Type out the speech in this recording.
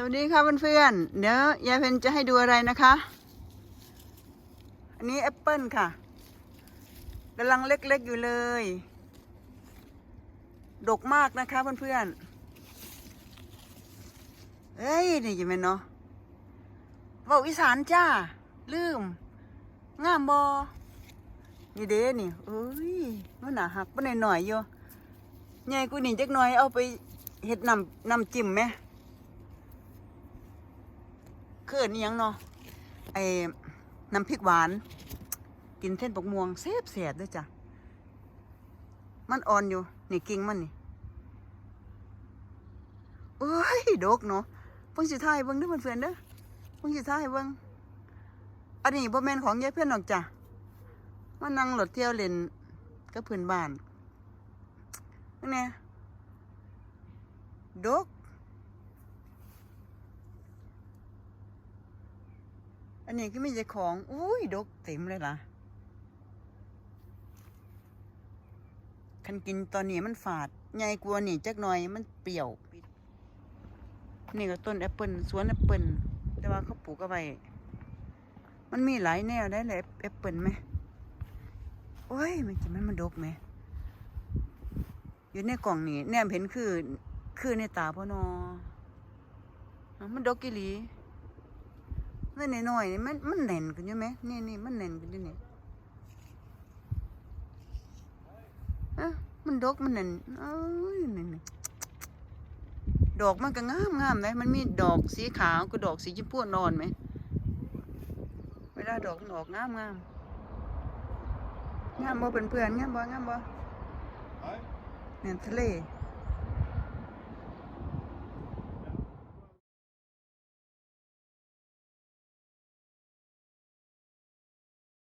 สวัสดีค่ะเพื่อนๆเดี๋ยวยายเพนจะให้ดูอะไรนะคะ อันนี้แอปเปิลค่ะกำลังเล็กๆอยู่เลย ดกมากนะคะเพื่อนๆเอ้ยนี่จะเป็นเนาะเว่าอีสานจ้า ลืม งามบอนี่เด้นี่เอ้ยมันหนาหักมันหน่อยๆอยู่ใหญ่กูนี่จักหน่อยเอาไปเฮ็ดนำนำจิ้มไหม คืออันนี้ยังเนาะไอ้น้ำพริกหวาน กินเส้นปกม่วงเสียบเสียบด้วยจ้ะ มันอ่อนอยู่ นี่กิ่งมันนี่เอ้ยดกเนาะเพิ่งสิท้ายเบิ่งเด้อเพื่อนๆเด้อเพิ่งสิท้ายเบิ่งอันนี้บ่แม่นของยายเพื่อนหรอกจ้ะมานั่งรถเที่ยวเล่นกับเพื่อนบ้านนี่ดก อันนี้ก็มีเจ้าของ อุ้ย ดกเต็มเลยล่ะ คันกินตอนนี้มันฝาดใหญ่กว่านี่จักหน่อยมันเปรี้ยว นี่ก็ต้นแอปเปิลสวนแอปเปิลแต่ว่าเขาปลูกเอาไว้มันมีหลายแนวได้เลยแอปเปิลไหมโอ้ยมันจะมันมันดกไหม อยู่ในกล่องนี่แนมเห็นคือ คือในตาพ่อนอมันดกกิลี นี่นน้อยๆนี่มันมันแน่นกันอยู่ไหมนี่นี่มันแน่นกันอยู่นี่เอะมันดกมันแน่นเอ้ยนี่นี่ดอกมันก็งามงามเลยมันมีดอกสีขาวกับดอกสีชมพูนอนไหมเวลาดอกมันออกงามงามงามบ่เป็นเพื่อนๆงามบ่งามบ่เนี่ยทะเล